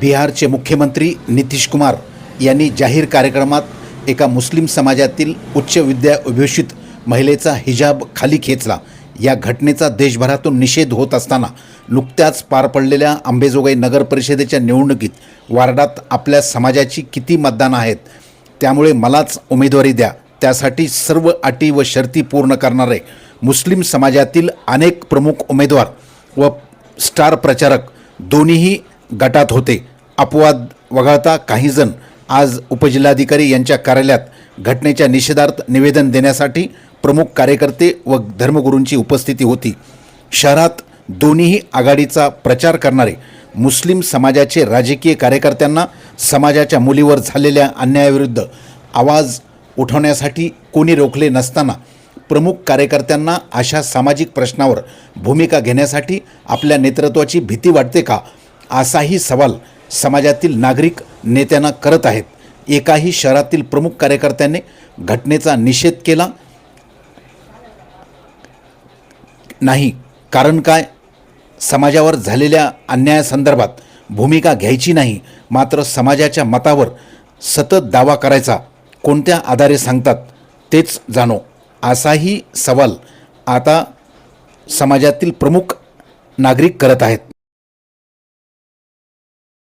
बिहारचे मुख्यमंत्री नितीश कुमार यांनी जाहीर कार्यक्रमात एका मुस्लिम समाजातील उच्च विद्या विभूषित महिलेचा हिजाब खाली खेचला. या घटनेचा देशभरातून निषेध होत असताना नुकत्याच पार पडलेल्या अंबेजोगाई नगर परिषदेच्या निवडणुकीत वार्डात आपल्या समाजाची किती मतदान आहेत त्यामुळे मलाच उमेदवारी द्या. त्यासाठी सर्व अटी व शर्ती पूर्ण करणारे मुस्लिम समाजातील अनेक प्रमुख उमेदवार व स्टार प्रचारक दोन्हीही गटात होते. अपवाद वगळता काहीजण आज उपजिल्हाधिकारी यांच्या कार्यालयात घटनेच्या निषेधार्थ निवेदन देण्यासाठी प्रमुख कार्यकर्ते व धर्मगुरूंची उपस्थिती होती. शहरात दोन्हीही आघाडीचा प्रचार करणारे मुस्लिम समाजाचे राजकीय कार्यकर्त्यांना समाजाच्या मुलीवर झालेल्या अन्यायाविरुद्ध आवाज उठवण्यासाठी कोणी रोखले नसताना प्रमुख कार्यकर्त्यांना अशा सामाजिक प्रश्नावर भूमिका घेण्यासाठी आपल्या नेतृत्वाची भीती वाटते का? असाही सवाल समाजातील नागरिक नेत्यांना करत आहेत. एकाही शहरातील प्रमुख कार्यकर्त्यांनी घटनेचा निषेध केला नाही. कारण काय? समाजावर झालेल्या अन्यायासंदर्भात भूमिका घ्यायची नाही. मात्र समाजाच्या मतावर सतत दावा करायचा. कोणत्या आधारे सांगतात? तेच जाणो. असाही सवाल आता समाजातील प्रमुख नागरिक करत आहेत.